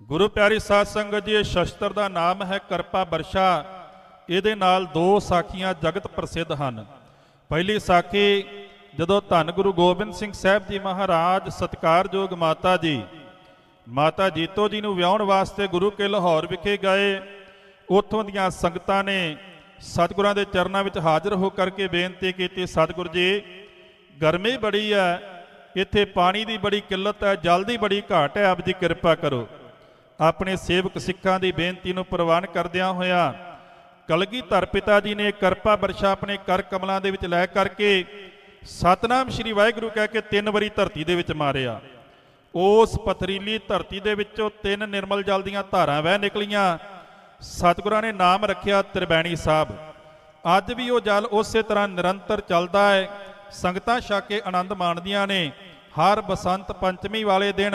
ਗੁਰੂ ਪਿਆਰੀ ਸਾਧ ਸੰਗਤ ਜੀ, ਇਹ ਸ਼ਸਤਰ ਦਾ ਨਾਮ ਹੈ ਕਿਰਪਾ ਵਰਸ਼ਾ ਇਹਦੇ ਨਾਲ ਦੋ ਸਾਖੀਆਂ ਜਗਤ ਪ੍ਰਸਿੱਧ ਹਨ। ਪਹਿਲੀ ਸਾਖੀ, ਜਦੋਂ ਧੰਨ ਗੁਰੂ ਗੋਬਿੰਦ ਸਿੰਘ ਸਾਹਿਬ ਜੀ ਮਹਾਰਾਜ, ਸਤਕਾਰਯੋਗ ਮਾਤਾ ਜੀ, ਮਾਤਾ ਜੀਤੋ ਜੀ ਨੂੰ ਵਿਆਹਣ ਵਾਸਤੇ ਗੁਰੂ ਕੇ ਲਾਹੌਰ ਵਿਖੇ ਗਏ। ਉੱਥੋਂ ਦੀਆਂ ਸੰਗਤਾਂ ਨੇ ਸਤਿਗੁਰਾਂ ਦੇ ਚਰਨਾਂ ਵਿੱਚ ਹਾਜ਼ਰ ਹੋ ਕਰਕੇ ਬੇਨਤੀ ਕੀਤੀ, ਸਤਿਗੁਰ ਜੀ, ਗਰਮੀ ਬੜੀ ਹੈ, ਇੱਥੇ ਪਾਣੀ ਦੀ ਬੜੀ ਕਿੱਲਤ ਹੈ, ਜਲ ਦੀ ਬੜੀ ਘਾਟ ਹੈ, ਆਪ ਜੀ ਕਿਰਪਾ ਕਰੋ। ਆਪਣੇ ਸੇਵਕ ਸਿੱਖਾਂ ਦੀ ਬੇਨਤੀ ਨੂੰ ਪ੍ਰਵਾਨ ਕਰਦਿਆਂ ਹੋਇਆ ਕਲਗੀ ਧਰ ਪਿਤਾ ਜੀ ਨੇ ਕਿਰਪਾ ਵਰਸ਼ਾ ਆਪਣੇ ਕਰ ਕਮਲਾਂ ਦੇ ਵਿੱਚ ਲੈ ਕਰਕੇ ਸਤਨਾਮ ਸ਼੍ਰੀ ਵਾਹਿਗੁਰੂ ਕਹਿ ਕੇ ਤਿੰਨ ਵਾਰੀ ਧਰਤੀ ਦੇ ਵਿੱਚ ਮਾਰਿਆ। ਉਸ ਪਥਰੀਲੀ ਧਰਤੀ ਦੇ ਵਿੱਚੋਂ ਤਿੰਨ ਨਿਰਮਲ ਜਲ ਦੀਆਂ ਧਾਰਾਂ ਵਹਿ ਨਿਕਲੀਆਂ। ਸਤਿਗੁਰਾਂ ਨੇ ਨਾਮ ਰੱਖਿਆ ਤ੍ਰਿਬੈਣੀ ਸਾਹਿਬ। ਅੱਜ ਵੀ ਉਹ ਜਲ ਉਸੇ ਤਰ੍ਹਾਂ ਨਿਰੰਤਰ ਚੱਲਦਾ ਹੈ। ਸੰਗਤਾਂ ਛਕ ਕੇ ਆਨੰਦ ਮਾਣਦੀਆਂ ਨੇ। ਹਰ ਬਸੰਤ ਪੰਚਮੀ ਵਾਲੇ ਦਿਨ